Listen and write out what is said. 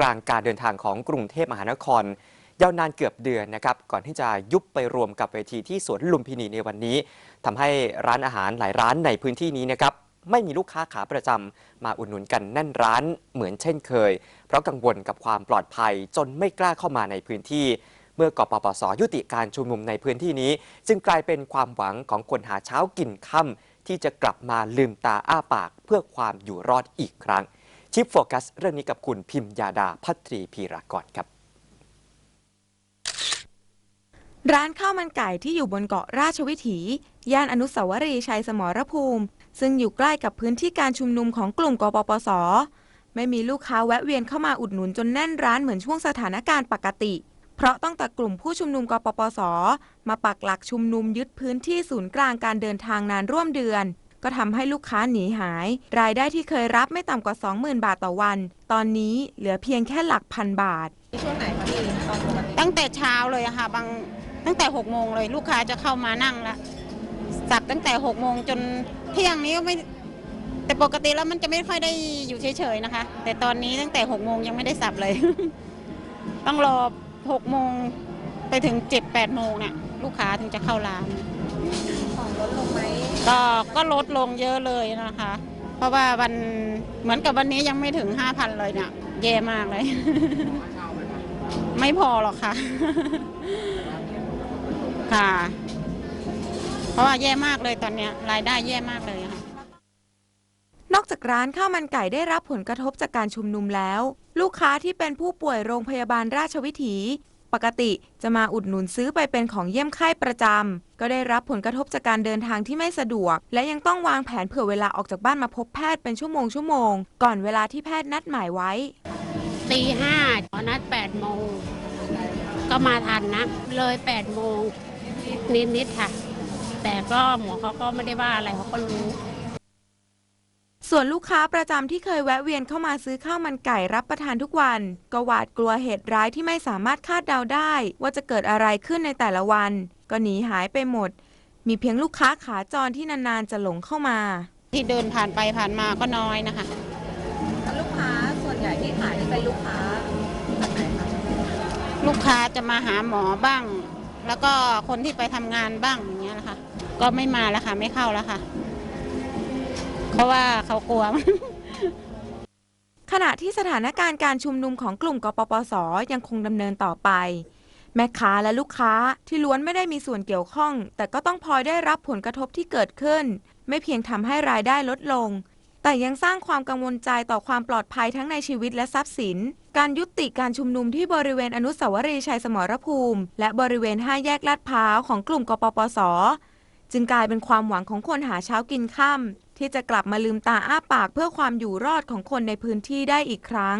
กลางการเดินทางของกรุงเทพมหานคร ยาวนานเกือบเดือนนะครับ ก่อนที่จะยุบไปรวมกับเวทีที่สวนลุมพินีในวันนี้ทำให้ร้านอาหารหลายร้านในพื้นที่นี้นะครับไม่มีลูกค้าขาประจำมาอุดหนุนกันแน่นร้านเหมือนเช่นเคย เพราะกังวลกับความปลอดภัยจนไม่กล้าเข้ามาในพื้นที่ เมื่อกปปสยุติการชุมนุมในพื้นที่นี้ จึงกลายเป็นความหวังของคนหาเช้ากินค่ำที่จะกลับมาลืมตาอ้าปากเพื่อความอยู่รอดอีกครั้ง ชิปโฟกัสเรื่องนี้กับคุณพิมยาดาพัตรีพีรากรครับ ร้านข้าวมันไก่ที่อยู่บนเกาะราชวิถี ย่านอนุสาวรีย์ชัยสมรภูมิ ซึ่งอยู่ใกล้กับพื้นที่การชุมนุมของกลุ่มกปปส ไม่มีลูกค้าแวะเวียนเข้ามาอุดหนุนจนแน่นร้านเหมือนช่วงสถานการณ์ปกติ เพราะตั้งแต่กลุ่มผู้ชุมนุมกปปส มาปักหลักชุมนุมยึดพื้นที่ศูนย์กลางการเดินทางนานร่วมเดือน ก็ทำให้ลูกค้าหนีหาย รายได้ที่เคยรับไม่ต่ำกว่า 20,000 บาทต่อวัน ตอนนี้เหลือเพียงแค่หลักพันบาท ช่วงไหนคะพี่ตอนปกติตั้งแต่เช้าเลยอะค่ะบางตั้งแต่6กโมงเลย ลูกค้าจะเข้ามานั่งละสับตั้งแต่6กโมงจนเที่ยงนี้ก็ไม่แต่ปกติแล้วมันจะไม่ค่อยได้อยู่เฉยๆนะคะ แต่ตอนนี้ตั้งแต่6กโมงยังไม่ได้สับเลย ต้องรอ6กโมงไปถึง7จ็ดแปดโมงเนี่ยลูกค้าถึงจะเข้าร้าน ก็ก็ลดลงเยอะเลยนะคะ เพราะว่าวันเหมือนกับวันนี้ยังไม่ถึง 5,000 เลยเนี่ยแย่มากเลย ไม่พอหรอกค่ะ ค่ะ เพราะว่าแย่มากเลยตอนเนี้ยรายได้แย่มากเลยค่ะ นอกจากร้านข้าวมันไก่ได้รับผลกระทบจากการชุมนุมแล้ว ลูกค้าที่เป็นผู้ป่วยโรงพยาบาลราชวิถี ปกติจะมาอุดหนุนซื้อไปเป็นของเยี่ยมไข้ประจำ ก็ได้รับผลกระทบจากการเดินทางที่ไม่สะดวก และยังต้องวางแผนเผื่อเวลาออกจากบ้านมาพบแพทย์เป็นชั่วโมงชั่วโมง ก่อนเวลาที่แพทย์นัดหมายไว้ตีห้านัดแปดโมงก็มาทันนะ เลยแปดโมงนิดๆค่ะ แต่ก็หมอเขาก็ไม่ได้ว่าอะไรเขาก็รู้ ส่วนลูกค้าประจำที่เคยแวะเวียนเข้ามาซื้อข้าวมันไก่รับประทานทุกวัน ก็หวาดกลัวเหตุร้ายที่ไม่สามารถคาดเดาได้ ว่าจะเกิดอะไรขึ้นในแต่ละวัน ก็หนีหายไปหมด มีเพียงลูกค้าขาจรที่นานๆจะหลงเข้ามา ที่เดินผ่านไปผ่านมาก็น้อยนะคะ ลูกค้าส่วนใหญ่ที่ขายจะเป็นลูกค้าแบบไหนคะลูกค้าจะมาหาหมอบ้าง แล้วก็คนที่ไปทำงานบ้างอย่างเงี้ยนะคะ ก็ไม่มาแล้วค่ะไม่เข้าแล้วค่ะเพ ราะว่าเขากลัว ขณะที่สถานการณ์การชุมนุมของกลุ่มกปปส ยังคงดำเนินต่อไป แม่ค้าและลูกค้าที่ล้วนไม่ได้มีส่วนเกี่ยวข้อง แต่ก็ต้องพลอยได้รับผลกระทบที่เกิดขึ้น ไม่เพียงทำให้รายได้ลดลง แต่ยังสร้างความกังวลใจต่อความปลอดภัยทั้งในชีวิตและทรัพย์สิน การยุติการชุมนุมที่บริเวณอนุสาวรีย์ชัยสมรภูมิ และบริเวณห้าแยกลาดพร้าวของกลุ่มกปปส จึงกลายเป็นความหวังของคนหาเช้ากินค่ำ ที่จะกลับมาลืมตาอ้าปากเพื่อความอยู่รอดของคนในพื้นที่ได้อีกครั้ง